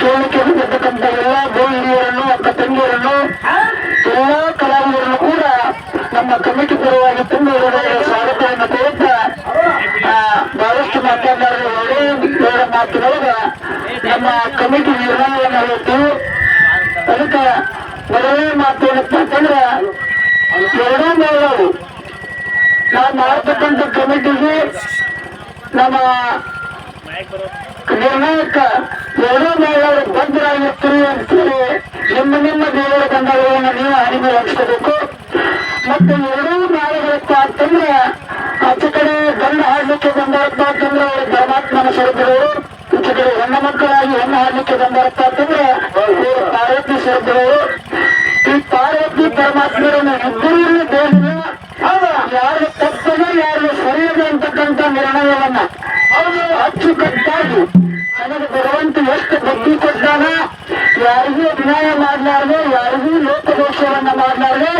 ಕೇಳಲಿಕ್ಕೆ ಬಂದಿರ್ತಕ್ಕಂಥ ಎಲ್ಲ ಗೋಹಿರಿಯರನ್ನು ಅಕ್ಕ ತಂಗಿಯರನ್ನು ಎಲ್ಲ ಕಲಾವಿದರನ್ನು ಕೂಡ ನಮ್ಮ ಕಮಿಟಿ ಪರವಾಗಿ ತುಂಬ ಒಳ್ಳೆಯ ಸ್ವಾಗತವನ್ನು ಕೋರುತ್ತಾ ಆ, ಬಹಳಷ್ಟು ಮಾತನಾಡಿದ ಒಳ್ಳೆಯ ಮಾತಿನೊಳಗ ನಮ್ಮ ಕಮಿಟಿ ನಿರ್ಣಯವನ್ನು ಹೇಳ್ತೀವಿ ಅದಕ್ಕೆ ಮೊದಲನೇ ಮಾತು ಏನಪ್ಪ ಅಂತಂದ್ರೆ ಎರಡೂ ಮೇಳವು ನಾವು ಮಾಡ್ತಕ್ಕಂಥ ಕಮಿಟಿಗೆ ನಮ್ಮ ನಿರ್ಣಾಯಕ ಎರಡೂ ಮೇಳವರು ಬದ್ಧರಾಗಿರ್ತೀರಿ ಅಂತೇಳಿ ನಿಮ್ಮ ನಿಮ್ಮ ದೇವರ ತಂಡಗಳನ್ನು ನೀವು ಅರಿಮೆ ಹಂಚ್ಕೋಬೇಕು ಮತ್ತೆ ಎರಡೂ ಮೇಳಗಳಪ್ಪ ಅಂತಂದ್ರೆ ಆಚೆ ಕಡೆ ಗಂಡ ಹಾಡ್ಲಿಕ್ಕೆ ಬಂದಾರಪ್ಪ ಅಂತಂದ್ರೆ ಅವರು ಪರಮಾತ್ಮನ ಸ್ವರೂಪದವರು. ಈಚೆ ಕಡೆ ಹೆಣ್ಣು ಮಕ್ಕಳಾಗಿ ಹೆಣ್ಣು ಹಾಡ್ಲಿಕ್ಕೆ ಬಂದಾರಪ್ಪ ಅಂತಂದ್ರೆ ಅವರು ಪಾರ್ವತಿ ಸ್ವರೂಪದವರು. ಈ ಪಾರ್ವತಿ ಪರಮಾತ್ಮರನ್ನು ಇಬ್ಬರೂ ದೇವರು ಯಾರು ತಪ್ಪದ ಯಾರು ಸರಿಯದೆ ಅಂತಕ್ಕಂಥ ನಿರ್ಣಯವನ್ನ ಅವರು ಅಚ್ಚುಕಟ್ಟಾಗಿ ನನಗೆ ಭಗವಂತ ಎಷ್ಟು ಬುದ್ಧಿ ಕೊಟ್ಟಾನ ಯಾರಿಗೂ ಅನ್ಯಾಯ ಮಾಡ್ಲಾರ್ದೆ, ಯಾರಿಗೂ ಲೋಕದೋಷವನ್ನ ಮಾಡ್ಲಾರ್ದೆ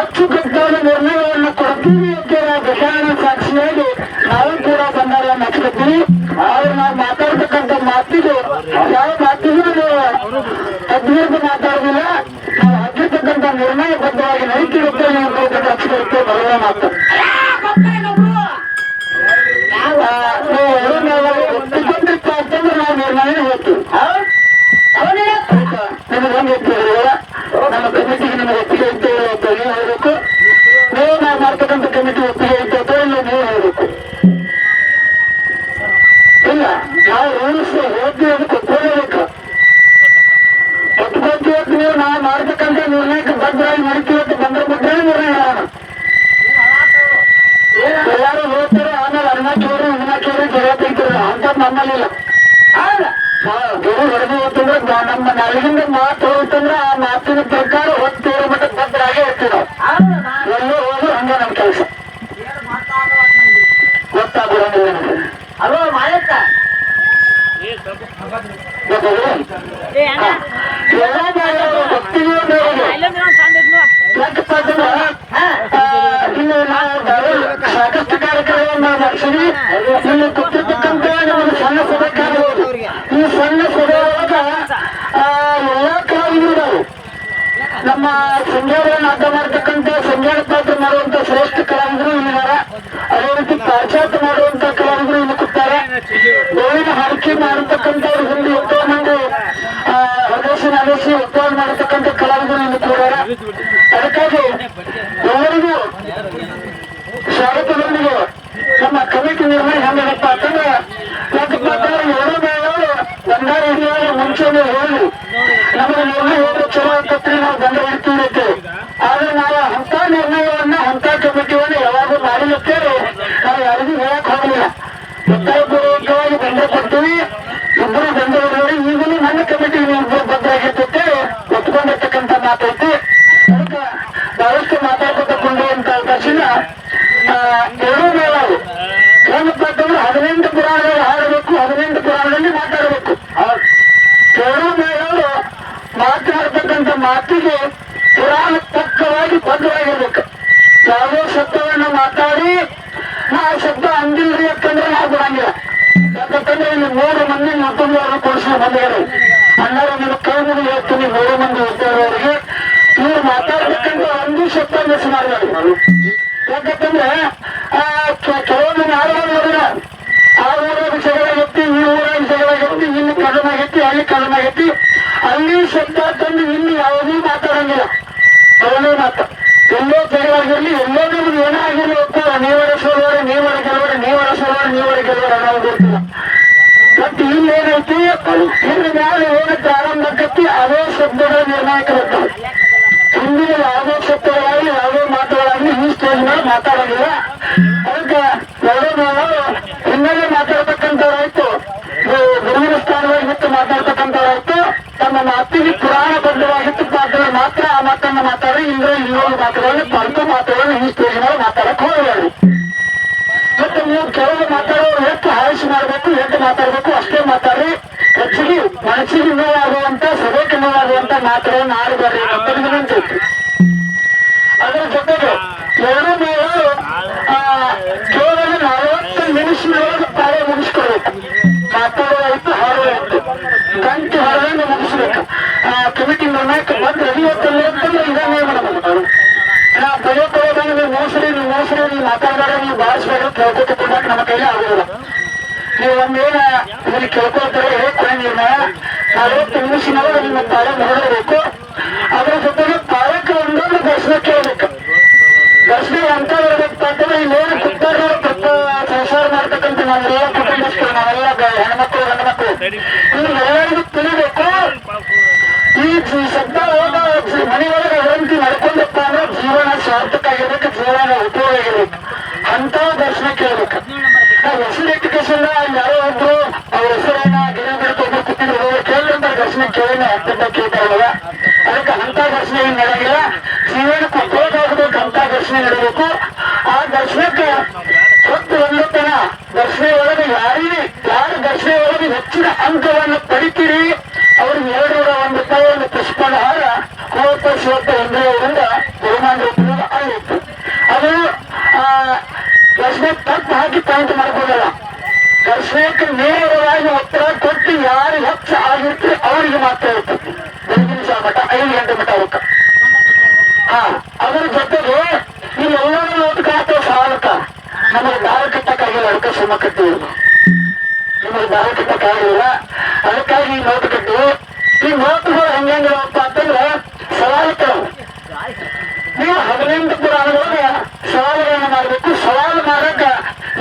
ಅಚ್ಚುಕಟ್ಟಾದ ನಿರ್ಣಯವನ್ನು ಕೊಡ್ತೀವಿ ಅಂತ ದಶಾನ ಸಾಕ್ಷಿಯಾಗಿ ನಾವು ಕೂಡ ಬಂದಾರನ್ನ ಹಚ್ಕೊತೀವಿ ಆದ್ರೆ ನಾವು ಮಾತಾಡ್ತಕ್ಕಂಥ ಮಾತಿಗೆ ಯಾವ ಮಾತಿಗೂ ನಾವು ತಜ್ಞರಿಗೆ ಮಾತಾಡೋದಿಲ್ಲ. ನಾವು ಹಾಕಿರ್ತಕ್ಕಂಥ ನಿರ್ಣಯ ಬದ್ಧವಾಗಿ ನೈತಿರುತ್ತೆ ನೀವು ಹಚ್ಕೊಳ್ತೇವೆ ಬರುವ ಮಾತು. ನೀವು ನಾವು ಮಾಡ್ತಕ್ಕಂಥ ನಿರ್ಣಯಕ್ಕೆ ಬದ್ಧರಾಗಿ ನಡೀತೀವಿ ಅಂತ ಬಂದ್ರೆ ಬಿಟ್ಟರೆ ನಿರ್ಣಯ ಏನ ಎಲ್ಲಾರು ಹೋಗ್ತಾರೆ ಆಮೇಲೆ ಅನ್ನ ಕೇಳಿ ಅನ್ನ ಕೇಳಿ ಜಗಳ ತೆಗಿತಾರೆ. ಅಂತ ನಮ್ಮಲ್ಲಿಲ್ಲ ಗುರು ಹೊಡೆದು ಹೋಗ್ತಂದ್ರೆ ನಮ್ಮ ನಳಗಿಂದ ಮಾತು ಹೋಗ್ತಂದ್ರೆ ಆ ಮಾತಿನ ಪ್ರಕಾರ ಹೊತ್ತೇರೋ ಮಟ್ಟ ಬದ್ಧರಾಗಿ ಇರ್ತೀವಿ ನಾವು. ಎಲ್ಲೂ ಹೋದ್ರು ಹಂಗ ನಮ್ಮ ಕೆಲಸ. ಗೊತ್ತಾಗ್ಬಿಡಂಗಿಲ್ಲ ನಮ್ಗೆ. ಅಲೋ ಮಾಯಕ್ಕ ಗೊತ್ತಾಗಿದೆ ಸಾಕಷ್ಟು ಕಾರ್ಯಕ್ರಮವನ್ನು ನಡೆಸಿದ್ವಿ ಇಲ್ಲಿ ಕೂತಿರ್ತಕ್ಕಂಥ ನಮ್ಮ ಸಣ್ಣ ಸಭೆಕಾರರು ಈ ಸಣ್ಣ ಸಭೆ ಒಳಗ ಎಲ್ಲಾ ಕಲಾವಿದರು ನಮ್ಮ ಸಂಜಾರವನ್ನು ಅರ್ಥ ಮಾಡ್ತಕ್ಕಂಥ ಸಂಜಾರ ಪಾತ್ರ ಮಾಡುವಂತ ಶ್ರೇಷ್ಠ ಕಲಾವಿದರು ಇಲ್ಲಿದ್ದಾರೆ ಅದೇ ರೀತಿ ಪಾಶ್ಚಾತ್ಯ ಮಾಡುವಂತ ಕಲಾವಿದರು ಇಲ್ಲಿ ಕೂತಾರೆ ಗೋವಿನ ಹಾಡಿಕೆ ಮಾಡತಕ್ಕಂಥವ್ರು ಹಿಂದೆ ಎಷ್ಟೋ ಹದೇಶಿ ನದೇಶಿ ಉಪವಾಸ ಮಾಡತಕ್ಕಂಥ ಕಲಾವಿದರು ಇಲ್ಲಿ ಪುರಾಣ ಪಕ್ಕವಾಗಿ ಬದ್ಧವಾಗಿರ್ಬೇಕು ಯಾವುದೋ ಶಬ್ದವನ್ನು ಮಾತಾಡಿ ನಾ ಶಬ್ದ ಅಂದಿಲ್ರಿ ಅಂತಂದ್ರೆ ನಾವು ಬಿಡಂಗಿಲ್ಲ ಯಾಕಂತಂದ್ರೆ ಇಲ್ಲಿ ಮೂರು ಮಂದಿ ಮತ್ತೊಂದು ಕೊಡಿಸಿ ಬಂದಿದ್ದಾರೆ. ಅಣ್ಣರು ನೀವು ಕೈ ಮುಗಿ ಹೇಳ್ತೀನಿ. ಮೂರು ಮಂದಿ ಇದ್ದವರಿಗೆ ಇವ್ರು ಮಾತಾಡಬೇಕಂತ ಒಂದು ಶಬ್ದ ಮಿಸ್ ಮಾಡಬಾರ್ದು ಯಾಕಂತಂದ್ರೆ ಕೆಲವೊಂದು ನಾಡುಗಳು ನೋಡಿದ ಆ ಊರಾಗ ಜಗಳ ಎತ್ತಿ, ಈ ಊರಾಗ ಜಗಳ ಎತ್ತಿ, ಇಲ್ಲಿ ಕಡಿಮೆ ಆಗೈತಿ ಅಲ್ಲಿ ಕಡಿಮೆ ಆಗೈತಿ ಅಲ್ಲಿ ಶಬ್ದ ತಂದು ಇಲ್ಲಿ ಯಾವುದೂ ಮಾತಾಡಂಗಿಲ್ಲ. ಅವನೇ ಮಾತು ಎಲ್ಲೋ ಜಗಳಾಗಿರ್ಲಿ ಎಲ್ಲೋ ನಿಮ್ಗೆ ಏನೇ ಆಗಿರ್ಲಿ ಒಪ್ಪ. ನೀವರ ಸೋಲೋರೆ ನೀವರ ಗೆಲುವರೆ ನೀವರ ಸೋಲೋರೆ ನೀವರ ಗೆಲುವರೆ ನಾವು ಗೊತ್ತಿಲ್ಲ. ಮತ್ತೆ ಇಲ್ಲಿ ಏನೈತಿ? ಇನ್ನು ಮ್ಯಾಲೆ ಏನು ಪ್ರಾರಂಭ ಆಕತಿ ಅದೇ ಶಬ್ದಗಳ ನಿರ್ಣಾಯಕ ಬರ್ತಾವೆ ಹಿಂದಿನ ಯಾವುದೇ ಶಬ್ದಗಳಾಗಲಿ, ಯಾವುದೇ ಮಾತುಗಳಾಗಲಿ ಈ ಸ್ಟೇಜ್ ಮೇಲೆ ಮಾತಾಡೋದಿಲ್ಲ. ಅದಕ್ಕೆ ಎರಡೂ ನಾವು ಹಿನ್ನೆಲೆ ಮಾತಾಡ್ತಕ್ಕಂಥವ್ರಾಯ್ತು. ಗುರುವಿನ ಸ್ಥಾನವಾಗಿ ಬಿಟ್ಟು ಮಾತಾಡ್ತಕ್ಕಂಥವ್ರಾಯ್ತು. ತಮ್ಮ ಮಾತಿಗೆ ಪುರಾಣ ಮಾತ್ರ ಮಾತಾಡ ಇಲ್ಲೇ ಇನ್ನೊಂದು ಮಾತುಗಳನ್ನು ಸ್ವಂತ ಮಾತುಗಳನ್ನು ಈ ಮೇಲೆ ಮಾತಾಡಕ್ ಹೋಗಬೇಡಿ ಮತ್ತೆ ನೀವು ಕೆಲವು ಮಾತಾಡೋರು ಎಷ್ಟು ಆಯುಷ್ ಮಾಡಬೇಕು, ಎಷ್ಟು ಮಾತಾಡಬೇಕು, ಅಷ್ಟೇ ಮಾತಾಡ್ರಿ. ಹೆಚ್ಚಿಗೆ ಮನಸ್ಸಿಗೆ ನೋವಾಗುವಂತ ಸಭೆಗೆ ನೋವಾಗುವಂತ ಮಾತುಗಳನ್ನು ಆಡಬಾರ್ದು ಅಂತ ವಿನಂತಿ ಅದರ ಜೊತೆಗೆ ಎರಡು ಮೇಳು ಕೇವಲ ನಲವತ್ತು ನಿಮಿಷದೊಳಗೆ ಕಾರ್ಯ ಮುಗಿಸ್ಕೊಳ್ಬೇಕು. ಮಾತಾಡೋದಾಯ್ತು ಹಾಡೋದಾಯ್ತು ಗಂಟೆ ಹಾಡೋದನ್ನು ಮುಗಿಸ್ಬೇಕು. ಕಮಿಟಿ ನಿರ್ಣಾಯಕ ಬಂದ್ರೆ ಇವತ್ತಲ್ಲ ಅಂತಂದ್ರೆ ಇದನ್ನೇ ನಮ್ಮದು ನಾ ಪ್ರಯೋಗ ನೀವು ಮೋಸರಿ ನೀವು ಮೋಸರಿ, ನೀವು ಮಾತಾಡೋಣ ನೀವು ಬಾರಿಸ್ಬೇಕು ಕೇಳ್ಕೊತ ಕೊಡಕ್ಕೆ ನಮ್ಮ ಕೈಲಿ ಆಗೋದಿಲ್ಲ. ನೀವು ಒಂದೇನ ಇದನ್ನ ಕೇಳ್ಕೊಳ್ತಾರೆ ಹೇಳ್ಕೊಡಿ ನಿರ್ಣಯ. ನಲವತ್ತು ನಿಮಿಷನೊಳಗೆ ನಿಮ್ಮ ತಾಳೆ ಮರಳಬೇಕು ಅದರ ಜೊತೆಗೆ ತಾಳಕ್ಕೆ ಒಂದೊಂದು ದರ್ಶನ ಕೇಳಬೇಕು. ದರ್ಶನ ಅಂತ ಇರಬೇಕು ಅಂತಂದ್ರೆ ಇಲ್ಲೇನು ಕುತ್ತಾರ ಸಂಸಾರ ಮಾಡ್ತಕ್ಕಂಥ ನಾವೆಲ್ಲ ಕುಟುಂಬಸ್ಥರು, ನಾವೆಲ್ಲ ಹೆಣ್ಮಕ್ಳು ಗಂಡು ಮಕ್ಕಳು. ಎಲ್ಲರಿಗೂ ತಿಳಿಬೇಕು. ಈ ಶಬ್ದ ಜೀ- ಮನೆಯೊಳಗೆ ಹೆಂಡತಿ ನಡ್ಕೊಂಡಪ್ಪ ಅಂದ್ರೆ ಜೀವನ ಸಾರ್ಥಕ ಆಗಿರ್ಬೇಕು ಜೀವನ ಉಪಯೋಗ ಆಗಿರ್ಬೇಕು ಅಂತ ದರ್ಶನ ಕೇಳ್ಬೇಕು ನಾವು ಹೆಸರು ಎಜುಕೇಶನ್ ಯಾರೋ ಒಬ್ರು ಅವ್ರ ಹೆಸರೇನ ಗಿಡ ಬಿಡ್ಕೊಂಡು ಕೂತಿದ್ರು ಕೇಳಿದ್ರೆ ದರ್ಶನ ಕೇಳಿನ ಅಂತ ಕೇಳ್ತಾರಲ್ಲ ಅದಕ್ಕೆ ಅಂತ ದರ್ಶನ ಏನ್ ನಡೆಯಲ್ಲ ಜೀವನಕ್ಕೆ ಉಪಯೋಗ ಆಗಬೇಕು ಅಂತ ದರ್ಶನ ನಡಬೇಕು ಆ ದರ್ಶನಕ್ಕೆ ಹೊತ್ತು ಒಂದತನ ದರ್ಶನ ಒಳಗೆ ಯಾರಿಗೆ ಯಾರು ದರ್ಶನ ಒಳಗೆ ಹೆಚ್ಚಿನ ಅಂಕವನ್ನು ಪಡಿತೀರಿ ಅವ್ರಿಗೆ ಎರಡು ನೂರ ಒಂದು ರೂಪಾಯಿ ಒಂದು ಪುಷ್ಪಹಾರ ಮೂವತ್ತು ಶಿವತ್ತ ಬಹುಮಾನ ರೂಪದಲ್ಲಿ ಆಗಿತ್ತು ಅದು ದರ್ಶನ ತಪ್ಪು ಹಾಕಿ ಪಾಯಿಂಟ್ ಮಾಡ್ಬೋದಲ್ಲ ದರ್ಶನಕ್ಕೆ ನೇರವಾಗಿ ಉತ್ತರ ಕೊಟ್ಟು ಯಾರು ಹೆಚ್ಚು ಆಗಿರ್ತೀರಿ ಅವರಿಗೆ ಮಾತ್ರ ಇರ್ತದೆ ಬೆಳಗಿನ ಜಾವ ಮಠ, ಐದು ಗಂಟೆ ಮಠ ಅವಕ್ಕೆ ಹಾ, ಅದರ ಜೊತೆಗೆ ಇವೆಲ್ಲರೂ ನೋಡ್ಕಾತ ಸಾಲಕ. ನಮಗೆ ದಾರ ಕಟ್ಟಕ್ಕಾಗಿಲ್ಲ, ಅದಕ್ಕೆ ಶ್ರಮ ಕಟ್ಟಿದ್ರು. ನಿಮಗೆ ದಾರ ಕಟ್ಟಕ್ಕಾಗಿಲ್ಲ. ಅದಕ್ಕಾಗಿ ನೋಟ್ ಈ ಮಾತುಗಳು ಹೆಂಗಿರಪ್ಪ ಅಂತಂದ್ರೆ ಸವಾಲು ಕೆಲವು ನೀವು ಹದಿನೆಂಟು ಪುರಾಣದೊಳಗೆ ಸವಾಲುಗಳನ್ನ ಮಾಡಬೇಕು. ಸವಾಲು ಮಾಡಕ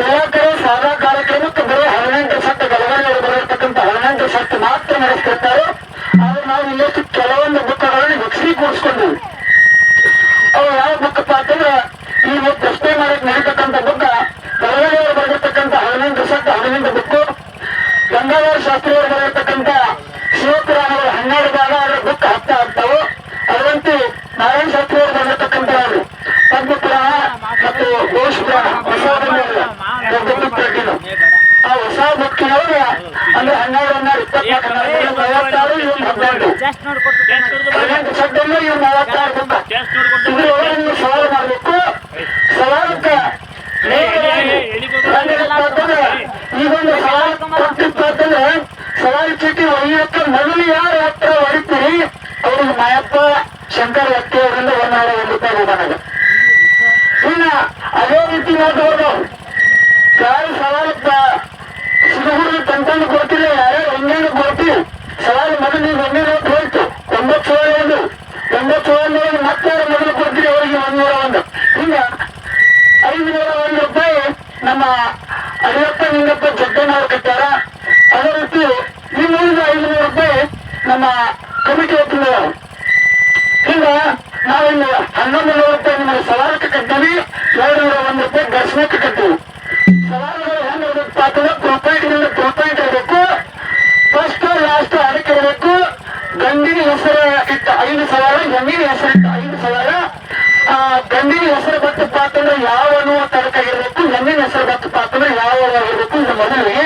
ಎಲ್ಲ ಕಡೆ ಸಾಧಾ ಕಾರ್ಯಕ್ರಮಕ್ಕೆ ಬರೋ ಹದಿನೆಂಟು ಸತ್ತು ಗಲಗಡೆ ಬರತಕ್ಕಂಥ ಹದಿನೆಂಟು ಸತ್ತು ಮಾತ್ರ ನಡೆಸ್ತಿರ್ತಾರೆ. ಆದ್ರೆ ನಾವು ಇಲ್ಲಷ್ಟು ಕೆಲವೊಂದು ಬುಕ್ಗಳನ್ನು ವಿಕ್ಸೀಕೂಡಿಸ್ಕೊಂಡಿವಿ ಅವು ಯಾವ ಬುಕ್ಕಪ್ಪ ಅಂತಂದ್ರೆ ಈ ನೀವು ಪ್ರಶ್ನೆ ಮಾಡಕ್ ನಡೀತಕ್ಕಂಥ ಬುಕ್ಕ ಗಲಗಡೆಯವರು ಬರೆದಿರ್ತಕ್ಕಂಥ ಹದಿನೆಂಟು ಸತ್ತು ಹದಿನೆಂಟು ಬುಕ್ಕು, ಗಂಗಾಧರ ಶಾಸ್ತ್ರಿಯವರು ಬರೆದಿರ್ತಕ್ಕಂಥ ಶಿವಪುರಾಣಗಳು ಹನ್ನೆರಡು ಭಾಗ ಅದರ ಬುಕ್ ಹತ್ತ ಆಗ್ತಾವು ಅದರಂತೆ ನಾರಾಯಣ ಶಾಸ್ತ್ರಿ ಅವರು ಬರೆದಿರ್ತಕ್ಕಂಥ ಪದ್ಮ ಪುರಾಣ ಮತ್ತು ಘೋಷ ಆ ಹೊಸ ಅಂದ್ರೆ ಹನ್ನೆರಡು ಹನ್ನೆರಡು ಇಪ್ಪತ್ನಾಲ್ಕು ಹನ್ನೆರಡು ಇವ್ ಮೂವತ್ತಾರು ಸವಾಲು ಮಾಡ್ಬೇಕು ಸವಾಲಕ್ಕೆ ಈಗೊಂದು ಸವಾಲು ಸವಾಲು ಚೀಟಿ ಒಯ್ಯಕ್ಕೆ ಮೊದಲು ಯಾರು ಹತ್ರ ಹೊಡಿತೀರಿ ಅವ್ರಿಗೆ ಮಾಯಪ್ಪ ಶಂಕರ್ ವ್ಯಕ್ತಿ ಅವರಿಂದ ಒಂದು ನೂರ ಒಂದು ಇನ್ನ ಅದೇ ರೀತಿ ನೋಡ್ಬೋದು. ಯಾರು ಸವಾಲಕ್ಕ ಸಿಗುಹುಡುಗಿ ತಂತಂದು ಕೊಡ್ತೀರಿ ಯಾರ್ಯಾರು ಒಂದೇನು ಕೊಡ್ತೀವಿ ಸವಾಲು ಮೊದಲು ನೀವು ಒಂದೇ ನೋಟ್ ಹೋಯ್ತು ಒಂಬತ್ತು ಸಾವಿರ ಒಂದು. ಒಂಬತ್ತು ಸಾವಿರ ಮತ್ತೆ ಯಾರು ಮೊದಲು ಕೊಡ್ತೀರಿ, ಅವರಿಗೆ ಒಂದೂರ ಒಂದು. ಹಿಂಗ ಐದು ನೂರ ಒಂದು ರೂಪಾಯಿ ನಮ್ಮ ಅರಿಯಪ್ಪ ನಿಂಗಪ್ಪ ಜಗ್ಗನವ್ರು ಕಟ್ಟಾರ. ಅದೇ ರೀತಿ ನಿಮ್ಮ ಐದು ನೂರು ರೂಪಾಯಿ ನಮ್ಮ ಕಮಿಟಿ ಒಪ್ಪಿದವರು ಹಿಂಗ ನಾವಿನ್ನು ಹನ್ನೊಂದು ನೂರು ರೂಪಾಯಿ ನಿಮಗೆ ಸವಾಲಕ್ಕೆ ಕಟ್ತೀವಿ ಎರಡು ನೂರ ಒಂದು ರೂಪಾಯಿ ದರ್ಶನಕ್ಕೆ ಕಟ್ತೀವಿ ಸವಾಲುಗಳು ಹೆಂಗ್ ಇರ್ಬೇಕು ಅಂತಂದ್ರೆ ಪ್ರೊಪೈಟ್ರಿಂದ ಪ್ರೊಪೈಟ್ ಇರಬೇಕು. ಫಸ್ಟ್ ಲಾಸ್ಟ್ ಅದಕ್ಕೆ ಇರಬೇಕು. ಗಂಡಿನ ಹೆಸರು ಇಟ್ಟ ಐದು ಸವಾರ ಹೆಣ್ಣಿನ ಹೆಸರು ಇಟ್ಟ ಐದು ಸವಾರ ಆ ಗಂಡಿನ ಹೆಸರು ಬತ್ತಪ್ಪ ಅಂತಂದ್ರೆ ಯಾವ ಅನ್ನುವ ತರಕಾಗಿರ್ಬೇಕು ಹೆಣ್ಣಿನ ಹೆಸರು ಬತ್ತಪ್ಪ ಅಂತಂದ್ರೆ ಯಾವ ಆಗಿರ್ಬೇಕು ಇದು ಮೊದಲಿಗೆ.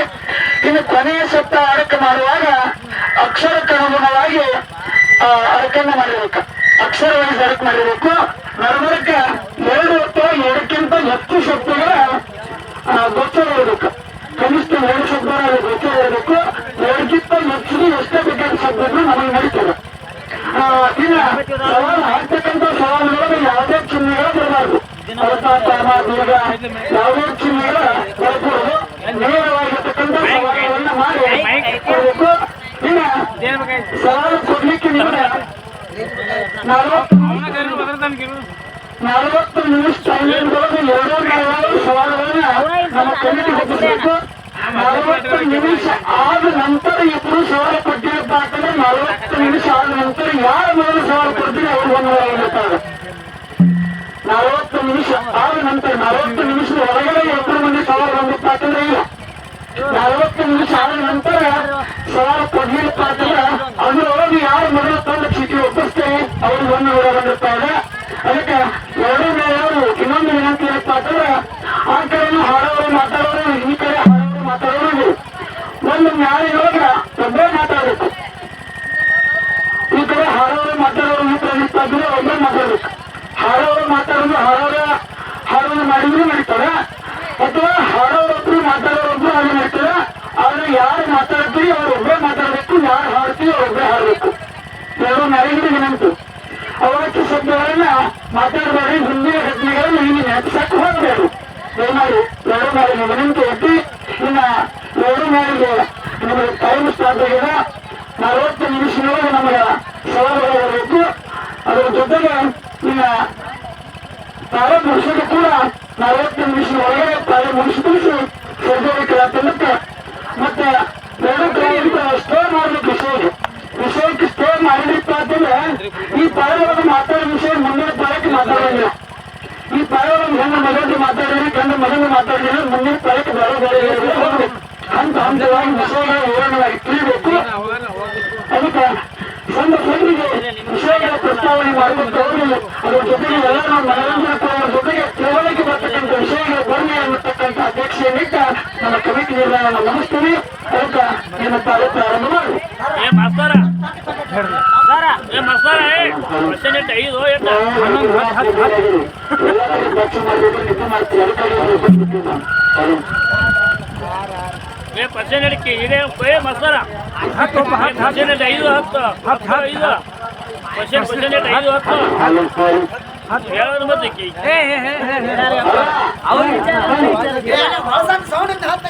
ಇನ್ನು ಕೊನೆಯ ಸಪ್ತ ಅಡಕೆ ಮಾಡುವಾಗ ಅಕ್ಷರಕ್ಕೆ ಅನುಗುಣವಾಗಿ ಆ, ಅಡಕೆಯನ್ನ ಮಾಡಿರ್ಬೇಕು. ಅಕ್ಷರ ವೈಸ್ ಅಡಕೆ ಮಾಡಿರ್ಬೇಕು ನಡಬರಕ್ಕೆ ಎರಡು ಅಥವಾ ಎರಡಕ್ಕಿಂತ ಹೆಚ್ಚು ಶಬ್ದಗಳ ಗೊತ್ತ ಇರಬೇಕು ಕನಿಷ್ಠ ಎರಡು ಶಬ್ದ ಗೊತ್ತ ಇರಬೇಕು ಎರಡಕ್ಕಿಂತ ಹೆಚ್ಚಿಗೆ ಎಷ್ಟೇ ಬೇಕಾದ ಶಬ್ದಗಳು ನಮಗೆ ನಡೀತದೆ ಆ, ಇನ್ನ ಸವಾಲು ಹಾಕ್ತಕ್ಕಂಥ ಸವಾಲುಗಳಿಗೆ ಯಾವುದೇ ಚಿಹ್ನೆಗಳು ಬರಬಾರ್ದು ಅರ್ಥ ಕಾಮ ಬೀಗ ಯಾವುದೇ ಚಿಹ್ನೆಗಳ ಬರಕೂಡದು ನೇರವಾಗಿರ್ತಕ್ಕಂಥ ಸವಾಲುಗಳನ್ನ ಮಾಡಿ ಕೊಡ್ಬೇಕು ಇನ್ನ ಸವಾಲು ಕೊಡ್ಲಿಕ್ಕೆ ನಲವತ್ತು ನಿಮಿಷ ಟೈಮಿಂಗ್ದೊಳಗೆ ಎರಡು ನಲವತ್ತು ಸವಾಲುಗಳನ್ನ ನಮ್ಮ ನಿಮಿಷ ಆದ ನಂತರ ಇಬ್ಬರು ಸವಾಲ ಕೊಟ್ಟಿರಪ್ಪ ನಲವತ್ತು ನಿಮಿಷ ಆದ ನಂತರ ಯಾರು ಮೊದಲು ಸವಾಲು ಕೊಡ್ತೀರಿ ಅವ್ರು ನೂರ ನಲವತ್ತು ನಿಮಿಷ ಆದ ನಂತರ ನಲವತ್ತು ನಿಮಿಷದ ಒಳಗಡೆ ಎಬ್ಬರು ಮಂದಿ ಸವಾಲು ಬಂದಪ್ಪ ಅಂತಂದ್ರೆ ಇಲ್ಲ ನಲವತ್ತು ನಿಮಿಷ ಆದ ನಂತರ ಸವಾಲು ಕೊಡ್ಲಿಲ್ಲಪ್ಪ ಅಂತಂದ್ರೆ ಅದ್ರೊಳಗೆ ಯಾರು ಮೊದಲ ತಂದು ಚೀಟಿ ಒಪ್ಪಿಸ್ತೀವಿ ಅವ್ರಿಗೆ ಒಂದು ನೂರ ಒಂದು ಅದಕ್ಕೆ ಎರಡು ಅವರು ಇನ್ನೊಂದು ವಿನಂತಿ ಏನಪ್ಪ ಅಂತಂದ್ರೆ ಆ ಕಡೆನೂ ಹಾಡೋರು ಮಾತಾಡೋರು, ಈ ಕಡೆ ಹಾಡೋರು ಮಾತಾಡೋರು ಒಂದು ನ್ಯಾಯದೊಳಗ ಒಬ್ಬರೇ ಮಾತಾಡಬೇಕು. ಈ ಕಡೆ ಹಾಡೋರು ಮಾತಾಡೋರು ಈ ಕಡೆ ಏನಪ್ಪ ಅಂದ್ರೆ ಒಬ್ಬೇ ಮಾತಾಡ್ಬೇಕು. ಹಾಡೋರು ಮಾತಾಡೋದು ಹಾಡೋರ ಹಾಡೋದು ಮಾಡಿದ್ರು ನಡೀತಾರೆ ಅಥವಾ ಹಾಡೋರೊಬ್ರು ಮಾತಾಡೋರೊಬ್ರು ಅವ್ರು ಒಬ್ಬರೇ ಮಾತಾಡಬೇಕು, ಯಾರು ಹಾಡ್ತೀವಿ ಅವ್ರು ಹಾಡಬೇಕು. ಯಾರು ನರೇಂದ್ರ ವಿನಂತಿ. ಅವಾಚ್ಯ ಶಬ್ದಗಳನ್ನ ಮಾತಾಡಬೇಡಿ, ಹಿಂದಿನ ಘಟನೆಗಳನ್ನು ಇಲ್ಲಿ ನೆನಪಿಸಕ್ಕೆ ಹೋಗಬೇಕು ಏನಾದ್ರು ಎರಡು ಮಾರಿಗೆ ವಿನಂತಿ ಎತ್ತಿ ಇನ್ನ ಎರಡು ಮಾರಿಗೆ ನಮಗೆ ಟೈಮ್ ಸ್ಟಾರ್ಟ್ ಆಗಿದೆ. ನಲವತ್ತು ನಿಮಿಷದೊಳಗೆ ನಮಗೆ ಸವಾಲು ಬರಬೇಕು. ಅದರ ಜೊತೆಗೆ ಇನ್ನ ತಾಳೆ ಮುಗಿಸೋದು ಕೂಡ ನಲವತ್ತು ನಿಮಿಷ ಒಳಗೆ ತಾಳೆ ಮುಗಿಸಿ ಸರ್ಜರಿ ಕೇಳತ್ತಂದಕ್ಕೆ ಮತ್ತೆ ಎರಡು ಕೈಯಿಂದ ಸ್ಟೇ ಮಾಡ್ಲಿಕ್ಕೆ ವಿಷಯ ವಿಷಯಕ್ಕೆ ಸ್ಟೇ ಮಾಡಲಿಪ್ಪ ಅಂತಂದ್ರೆ ಈ ಪಾಯವನ್ನು ಮಾತಾಡೋ ವಿಷಯ ಮುಂದಿನ ಪಾಯಕ್ಕೆ ಮಾತಾಡೋದಿಲ್ಲ ಈ ಪಾಯವನ್ನು ಹೆಣ್ಣು ಮಗನಿಗೆ ಮಗನಿಗೆ ಮಾತಾಡಿದ್ರೆ ಮುಂದಿನ ಪಾಯಕ್ಕೆ ಬೇರೆ ಇರಬೇಕು. ಹಂತ ಹಂತವಾಗಿ ವಿಷಯಗಳ ವಿವರಣೆಯಾಗಿ ತಿಳಿಬೇಕು. ಅದಕ್ಕೆ ಸಣ್ಣ ಸಣ್ಣಿಗೆ ವಿಷಯಗಳ ಪ್ರಸ್ತಾವನೆ ಮಾಡುವಂತ ಅದರ ಜೊತೆಗೆ ಎಲ್ಲ ನಾವು ಮನರಂಜನಾ ಜೊತೆಗೆ ತಿಳುವಳಿಕೆ ಬರ್ತಕ್ಕಂಥ ವಿಷಯಗಳ ಬರ್ಮೆ ಅನ್ನತಕ್ಕಂಥ ಅಧ್ಯಕ್ಷೆಯನ್ನಿಟ್ಟ ನಮ್ಮ ಕಮಿಟಿ ನಿರ್ಣಯವನ್ನು ನಮಿಸ್ತೀವಿ ಅದಕ್ಕೆ ಏನಪ್ಪ ಪ್ರಾರಂಭ ಮಾಡಿ. ಪರ್ಸೆಂಟ್ ಮಾಡಿದ್ರೆ ನಿದ್ದೆ ಮಾಡ್ತೀವಿ ಅದಕ್ಕಾಗಿ ಏ ಪರ್ಸೆಂಟ್ ಇದೆ ಐದು ಹತ್ತು ಹತ್ತು ಐದು ಪರ್ಸೆಂಟ್ ಪರ್ಸೆಂಟ್ ಐದು ಹತ್ತು ಹೇಳೋದು ಹತ್ತ